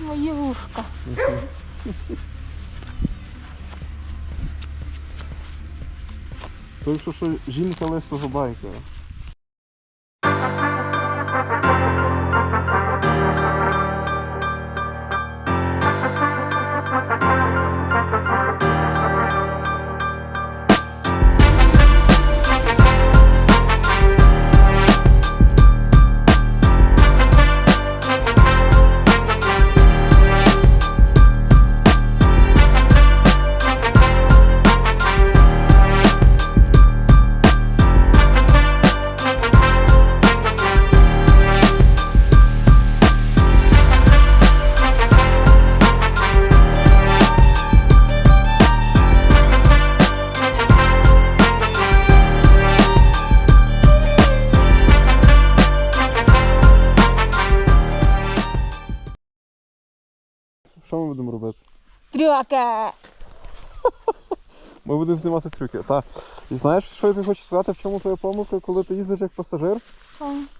мої вушка. Той, що, що жінка лисого байка. Що ми будемо робити? Трюка! Ми будемо знімати трюки. Та. І знаєш, що я тобі хочу сказати, в чому твоя помилка, коли ти їздиш як пасажир?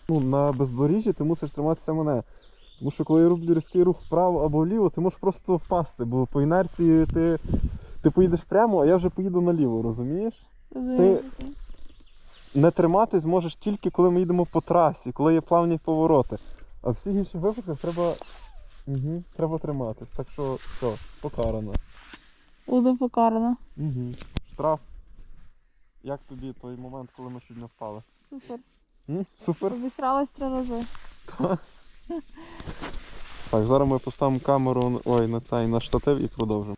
Ну, на бездоріжжі ти мусиш триматися мене. Тому що коли я роблю різкий рух вправо або вліво, ти можеш просто впасти, бо по інерції ти, ти поїдеш прямо, а я вже поїду наліво, розумієш? Ти- Не триматись зможеш тільки коли ми їдемо по трасі, коли є плавні повороти. А в всіх інших випадках треба, угу, треба триматись. Так що все, покарано. Буду покарана. Угу. Штраф. Як тобі той момент, коли ми сьогодні впали? Супер. М? Супер. Обісралась три рази. Так, зараз ми поставимо камеру ой, на цей на штатив і продовжимо.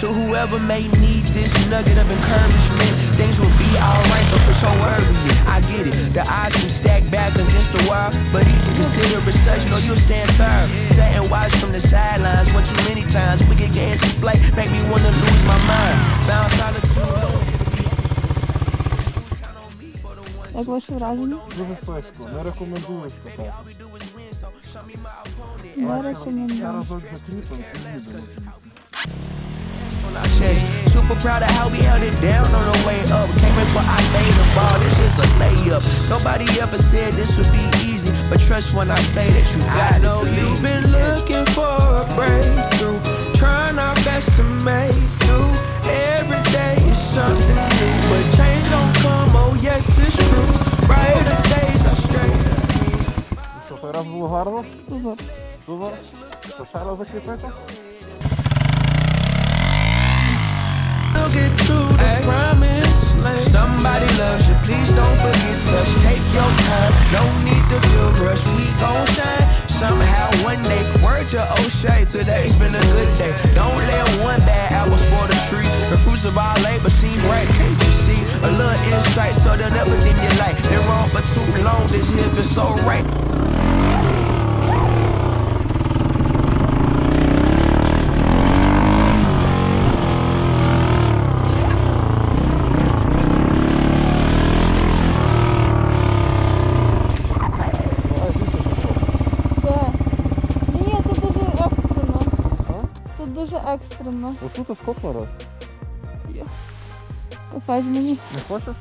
To whoever may need nugget of encouragement, things will be alright, so put your word in it. I get it, the odds seem stacked back against the wall, but if you consider it such, no, you'll stand tall. Sat and watch from the sidelines one too many times. Wicked games to play, make me wanna lose my mind. Found solitude. Count on me for the one. Як ваші враження? Дуже слизько, не рекомендую скакати. All we do is win, so show me my opponent. Не рекомендую. разок закріпимо і їдемо. on our chest. Super proud of how we held it down on the way up. Came in for I made the ball. This is a layup. Nobody ever said this would be easy, but trust when I say that you got I know you've been looking for a breakthrough, trying our best to make do. Every day is something new, but change don't come. Oh yes, it's true. Brighter days are straight. Що, той раз було гарно? Супер. Супер. То ще раз закріпити? We'll get to the promised land. Somebody loves you, please don't forget such. Take your time, no need to feel rushed. We gon' shine somehow one day. Word to O'Shea, today's been a good day. Don't let one bad apple spoil the tree. The fruits of our labor seem bright, can't you see? A little insight, so they'll never dim your light. Been wrong for too long, this here feels so right. Дуже екстрено. Отут скок раз. Капець мені Не хочеш?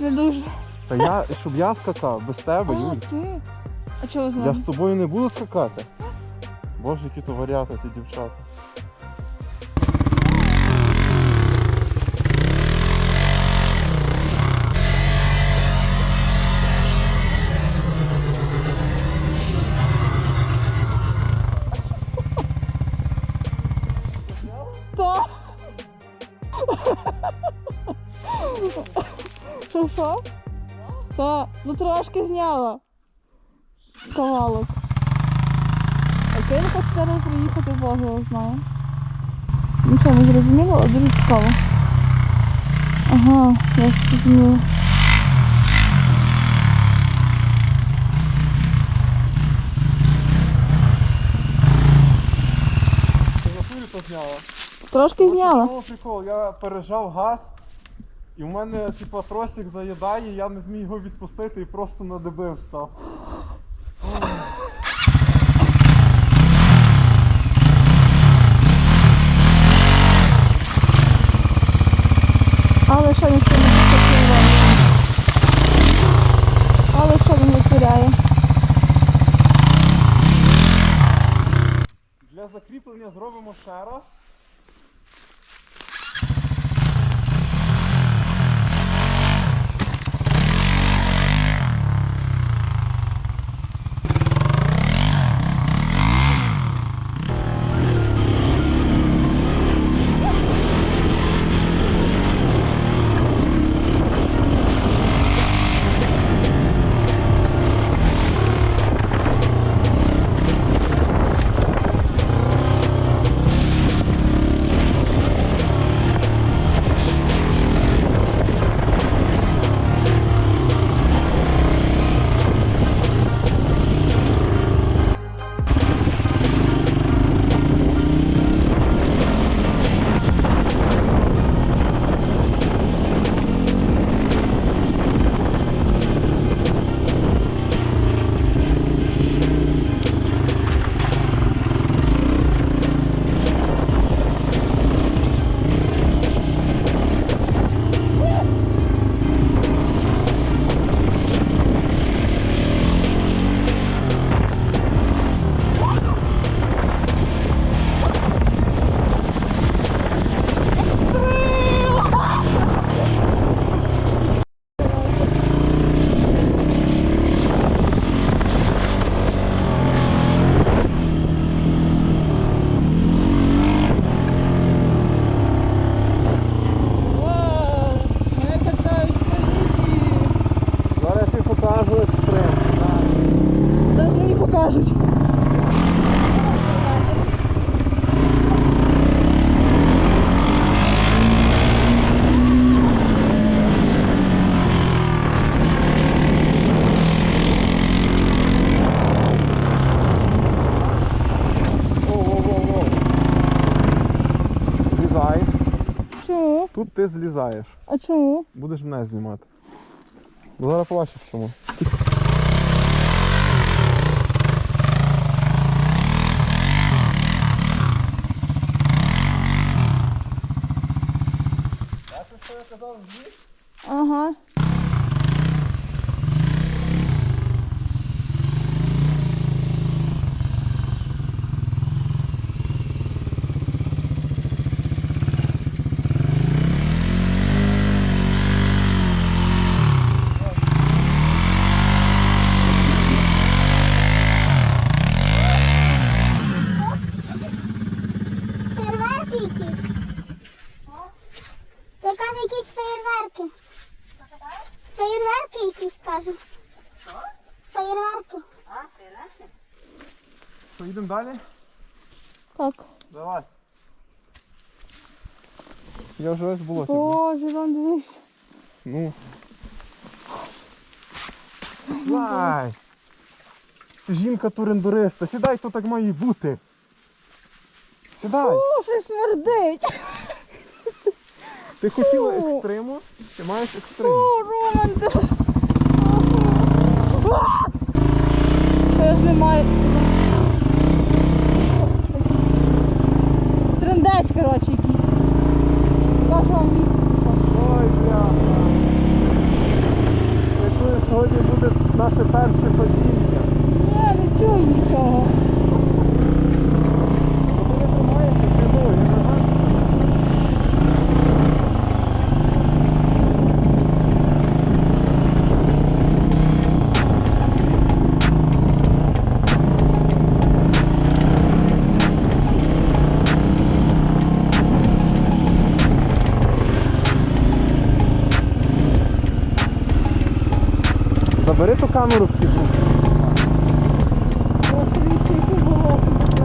не дуже. Та я, щоб я скакав без тебе, А, Юль. ти? А чого з Я з тобою не буду скакати. Боже, які то варіати, ті дівчата. Що? Та, ну трошки зняла. Кавалок. А я не зараз приїхати, Боже його знає. Нічого не зрозуміло, але дуже цікаво. Ага, я зрозуміла. Ти зняла? Трошки зняла. Я пережав газ, і в мене типа, тросик заїдає, я не зміг його відпустити і просто на деби встав. Але що він з тим? Але що він витворяє? Для закріплення зробимо ще раз. Воу-воу-воу-воу. Чому? Тут ти злізаєш. А чому? Будеш мене знімати. Зараз побачиш чому. Так. Давай. Я вже весь було. Боже, Іван, дивись. Ну. Давай. Жінка турендуриста. Сідай, то так має бути. Сідай. Щось смердить. Ти хотіла екстриму, ти маєш екстрим. О, Роман, ти... А! Забери ту камеру болото таке.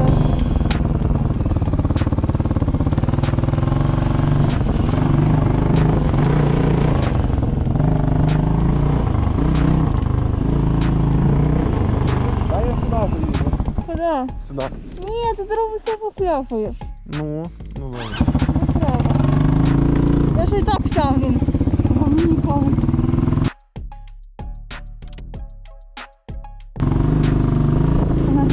Дай я сюди заїду. Куди? Сюди. Ні, ти зараз все похляпаєш. Ну, ну ладно. Не треба. Я ж і так вся, блін. Мені колись. Ага.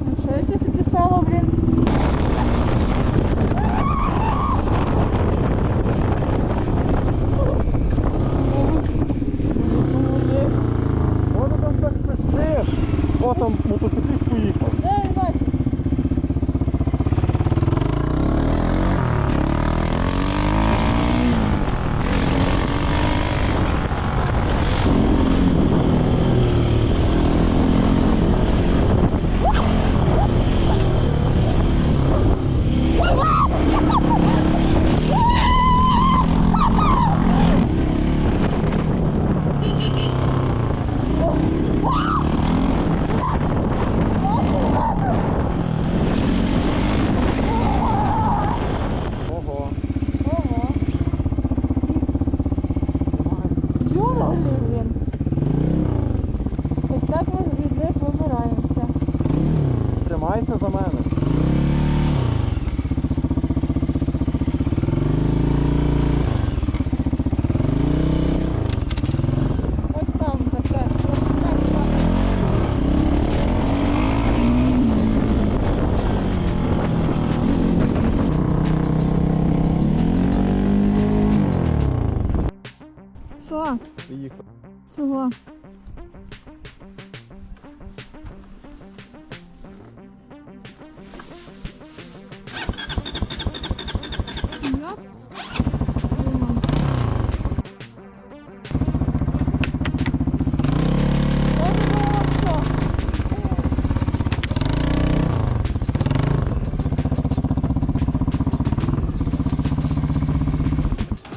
Ну, Щось я підписала, блін. О, там мотоцикліст поїхав. Ей, бачу. Ого. Ого. Джунгли, блін. Ось так ми від них вибираємося. Тримайся за мене. Так. Чого?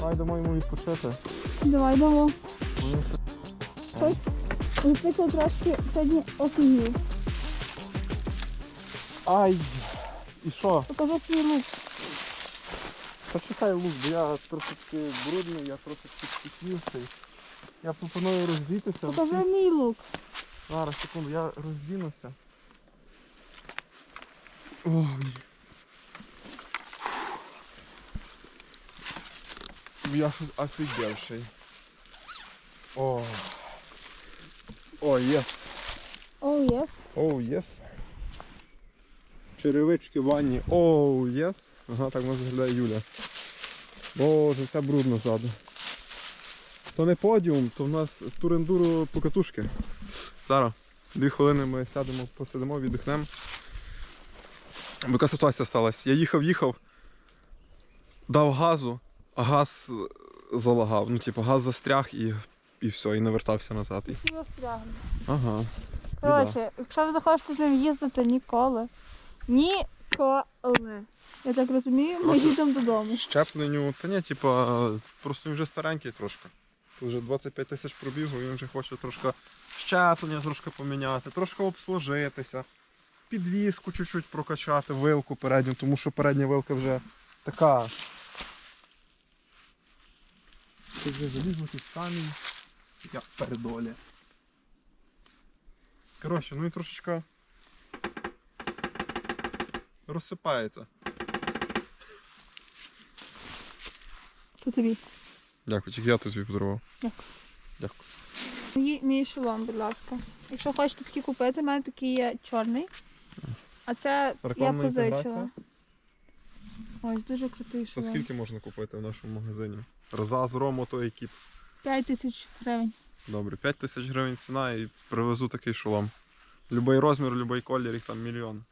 Давай дамо йому відпочити. Давай дамо. Бо він Щось зацикл трошки сьогодні офігів. Ай! І що? Покажи свій лук. Почекай лук, бо я трошечки брудний, я трошечки спітнівший. Я пропоную роздітися. Покажи мій лук. Зараз, секунду, я роздінуся. Ой. Я щось офігевший. О. О, єс. Оу, єс. Оу, єс. Черевички в ванні. Оу, єс. Ага, так може виглядає Юля. Боже, це брудно ззаду. То не подіум, то в нас турендуру покатушки. Зараз, дві хвилини ми сядемо, посидимо, віддихнемо. Яка ситуація сталася? Я їхав, їхав, дав газу, газ е, залагав. Ну, типу, газ застряг і, і все, і не вертався назад. І... Всі застрягли. Ага. Коротше, якщо ви захочете з ним їздити ніколи. Ніколи. Я так розумію, ми їдемо додому. Щепленню, та ні, типа, просто він вже старенький трошки. Тут вже 25 тисяч пробігу, він вже хоче трошки щеплення трошки поміняти, трошки обслужитися, підвіску чуть-чуть прокачати, вилку передню, тому що передня вилка вже така. Це вже залізно тут камінь, як передолі. Коротше, ну і трошечка розсипається. Це тобі. Дякую, тільки я тут тобі подарував. Дякую. Дякую. Мій, мій шолом, будь ласка. Якщо хочете такий купити, в мене такий є чорний. А це Рекламна я позичила. інтеграція? Ось дуже крутий Це шолом. скільки можна купити в нашому магазині? Розаз, рому, то екіп. 5 тисяч гривень. Добре, 5 тисяч гривень ціна і привезу такий шолом. Любий розмір, любий колір, їх там мільйон.